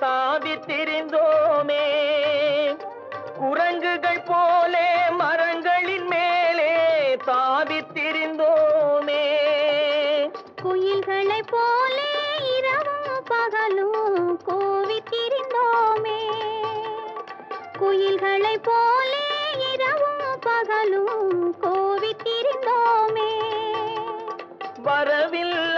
தாவி திரிந்தோமே. குரங்குகள் போலே மரங்களின் மேலே தாவி திரிந்தோமே. குயில்களைப் போலே இரவும் பகலும் கூவித் திரிந்தோமே. குயில்களைப் போலே இரவும் பகலும் திரிந்தோமே. வரவில்லாமல்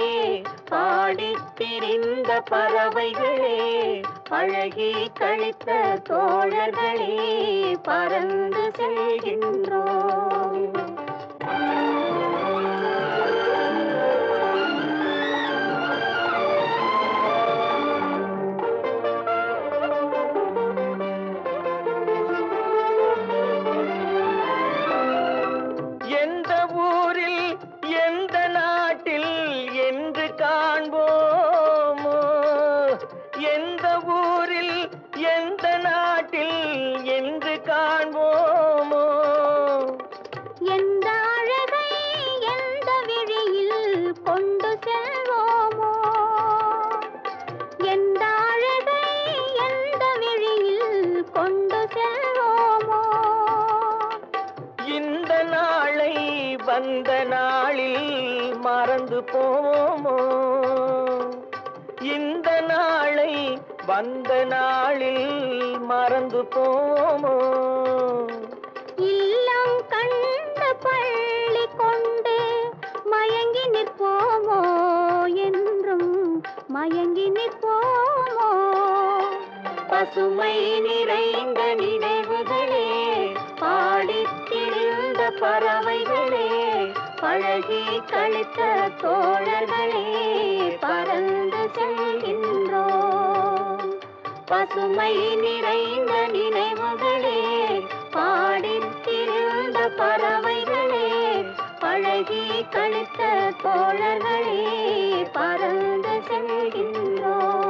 பாடி திரிந்த பறவைகளே அழகி கழித்த தோழர்களே பறந்து செல்கின்றோம். காண்போமோ? எந்த ஊரில் எந்த நாட்டில் என்று காண்போமோ? எந்த அழகை எந்த விழியில் கொண்டு செல்வோமோ? எந்த அழகை எந்த விழியில் கொண்டு செல்வோமோ? இந்த நாளை வந்த நாளில் மறந்து போவோமோ? இந்த நாளை வந்த நாளில் மறந்து போவோமோ? இல்லம் கண்ட பள்ளி கொண்டு மயங்கி நிற்போமோ? என்றும் மயங்கி நிற்போமோ? பசுமை நிறைந்த நினைவுகளே பாடித்திருந்த பறவைகளே பழகி கழித்த தோழர்களே பறந்து செல்கின்றோம் பசுமை நிறைந்த நினைவுகளே பாடித் திரிந்த பறவைகளே பழகி கழித்த தோழர்களே பறந்து செல்கின்றோம்